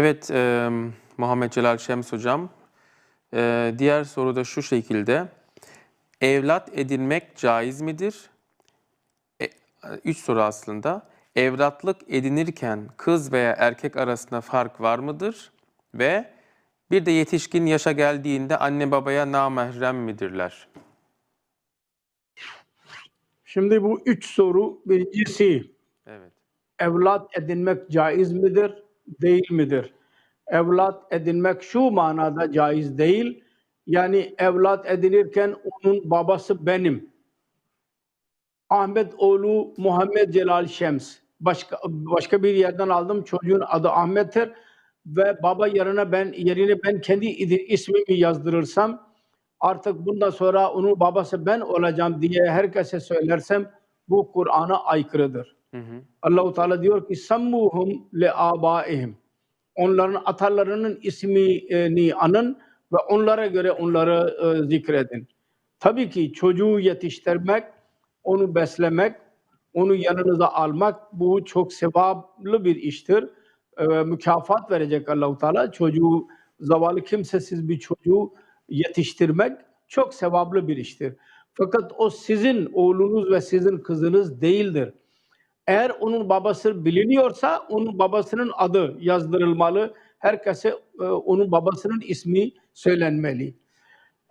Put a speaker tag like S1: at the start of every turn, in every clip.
S1: Evet, e, Muhammed Celal Şems Hocam. E, diğer soru da şu şekilde. Evlat edinmek caiz midir? E, üç soru aslında. Evlatlık edinirken kız veya erkek arasında fark var mıdır? Ve bir de yetişkin yaşa geldiğinde anne babaya namahrem midirler?
S2: Şimdi bu üç soru birincisi
S1: Evet.
S2: evlat edinmek caiz midir, değil midir? Evlat edinmek şu manada caiz değil. Yani evlat edinirken onun babası benim. Ahmet oğlu Muhammed Celal Şems. Başka başka bir yerden aldım. Çocuğun adı Ahmet'tir ve baba yerine ben yerine ben kendi ismimi yazdırırsam artık bundan sonra onun babası ben olacağım diye herkese söylersem bu Kur'an'a aykırıdır. Allahu Teala diyor ki sammuhum li abaihim. Onların atalarının ismini anın ve onlara göre onları e, zikredin. Tabii ki çocuğu yetiştirmek, onu beslemek, onu yanınıza almak bu çok sevaplı bir iştir. E, mükafat verecek Allahu Teala. Çocuğu zavallı kimsesiz bir çocuğu yetiştirmek çok sevaplı bir iştir. Fakat o sizin oğlunuz ve sizin kızınız değildir. Eğer onun babası biliniyorsa onun babasının adı yazdırılmalı. Herkese e, onun babasının ismi söylenmeli.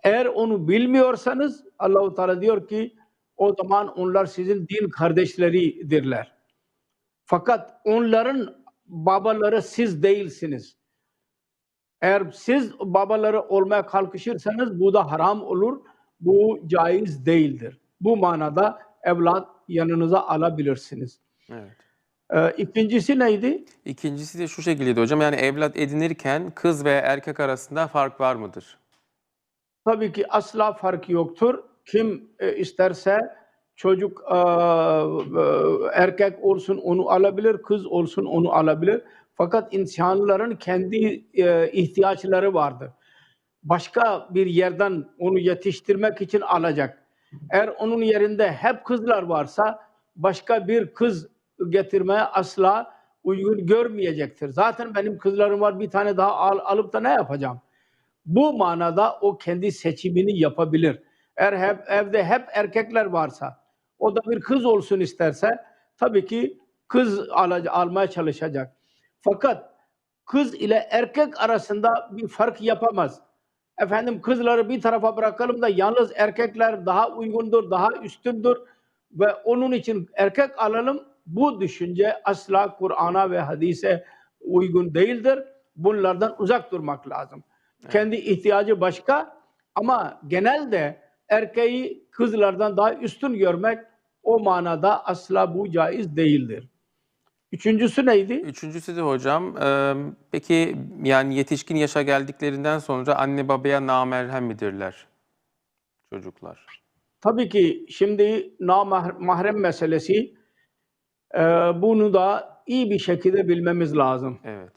S2: Eğer onu bilmiyorsanız Allahu Teala diyor ki o zaman onlar sizin din kardeşleridirler. Fakat onların babaları siz değilsiniz. Eğer siz babaları olmaya kalkışırsanız bu da haram olur. Bu caiz değildir. Bu manada evlat yanınıza alabilirsiniz.
S1: Evet.
S2: Ee, ikincisi neydi?
S1: İkincisi de şu şekildeydi hocam. Yani evlat edinirken kız veya erkek arasında fark var mıdır?
S2: Tabii ki asla fark yoktur. Kim e, isterse çocuk e, e, erkek olsun onu alabilir, kız olsun onu alabilir. Fakat insanların kendi e, ihtiyaçları vardır. Başka bir yerden onu yetiştirmek için alacak. Eğer onun yerinde hep kızlar varsa başka bir kız getirmeye asla uygun görmeyecektir. Zaten benim kızlarım var bir tane daha al, alıp da ne yapacağım? Bu manada o kendi seçimini yapabilir. Eğer hep evde hep erkekler varsa, o da bir kız olsun isterse tabii ki kız al, almaya çalışacak. Fakat kız ile erkek arasında bir fark yapamaz. Efendim kızları bir tarafa bırakalım da yalnız erkekler daha uygundur, daha üstündür ve onun için erkek alalım. Bu düşünce asla Kur'an'a ve hadise uygun değildir. Bunlardan uzak durmak lazım. Kendi ihtiyacı başka ama genelde erkeği kızlardan daha üstün görmek o manada asla bu caiz değildir. Üçüncüsü neydi?
S1: Üçüncüsü de hocam, e, peki yani yetişkin yaşa geldiklerinden sonra anne babaya namerhem midirler çocuklar?
S2: Tabii ki şimdi namahrem meselesi e, bunu da iyi bir şekilde bilmemiz lazım.
S1: Evet.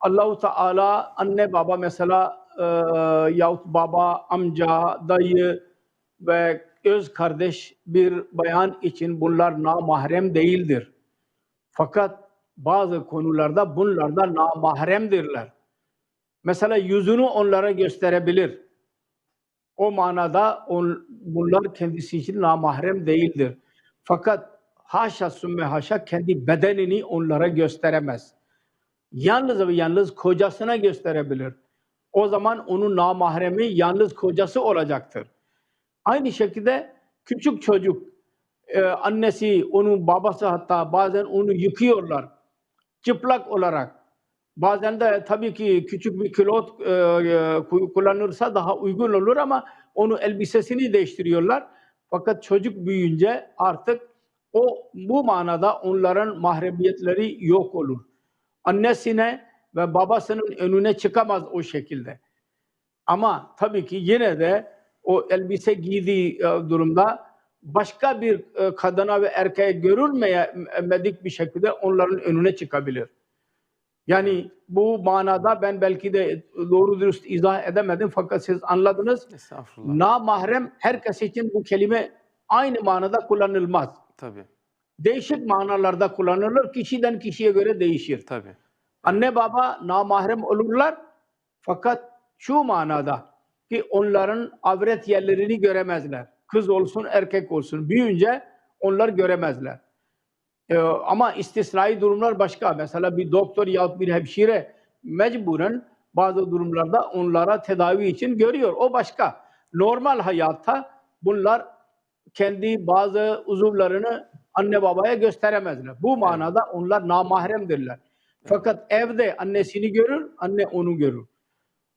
S2: Allahu Teala anne baba mesela e, yahut baba, amca, dayı ve öz kardeş bir bayan için bunlar namahrem değildir. Fakat bazı konularda bunlar da namahremdirler. Mesela yüzünü onlara gösterebilir. O manada on, bunlar kendisi için namahrem değildir. Fakat haşa sümme haşa kendi bedenini onlara gösteremez. Yalnız ve yalnız kocasına gösterebilir. O zaman onun namahremi yalnız kocası olacaktır. Aynı şekilde küçük çocuk e, annesi, onun babası hatta bazen onu yıkıyorlar. Çıplak olarak. Bazen de tabii ki küçük bir kilot e, e, kullanırsa daha uygun olur ama onu elbisesini değiştiriyorlar. Fakat çocuk büyüyünce artık o bu manada onların mahremiyetleri yok olur. Annesine ve babasının önüne çıkamaz o şekilde. Ama tabii ki yine de o elbise giydiği e, durumda başka bir e, kadına ve erkeğe görülmedik bir şekilde onların önüne çıkabilir. Yani bu manada ben belki de doğru dürüst izah edemedim fakat siz anladınız.
S1: Estağfurullah.
S2: Namahrem herkes için bu kelime aynı manada kullanılmaz.
S1: Tabii,
S2: Değişik manalarda kullanılır. Kişiden kişiye göre değişir.
S1: tabii.
S2: Anne baba namahrem olurlar fakat şu manada ki onların avret yerlerini göremezler. Kız olsun erkek olsun büyüyünce onlar göremezler. Ee, ama istisnai durumlar başka. Mesela bir doktor yahut bir hemşire mecburen bazı durumlarda onlara tedavi için görüyor. O başka. Normal hayatta bunlar kendi bazı uzuvlarını anne babaya gösteremezler. Bu manada onlar namahremdirler. Fakat evde annesini görür, anne onu görür.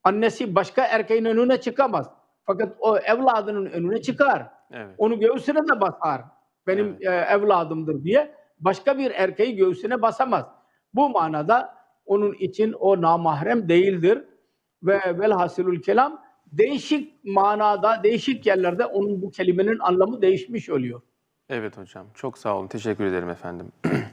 S2: Annesi başka erkeğin önüne çıkamaz. Fakat o evladının önüne çıkar.
S1: Evet.
S2: Onu göğsüne de basar. Benim e, evladımdır diye. Başka bir erkeği göğsüne basamaz. Bu manada onun için o namahrem değildir. Ve velhasılül kelam değişik manada, değişik yerlerde onun bu kelimenin anlamı değişmiş oluyor.
S1: Evet hocam. Çok sağ olun. Teşekkür ederim efendim.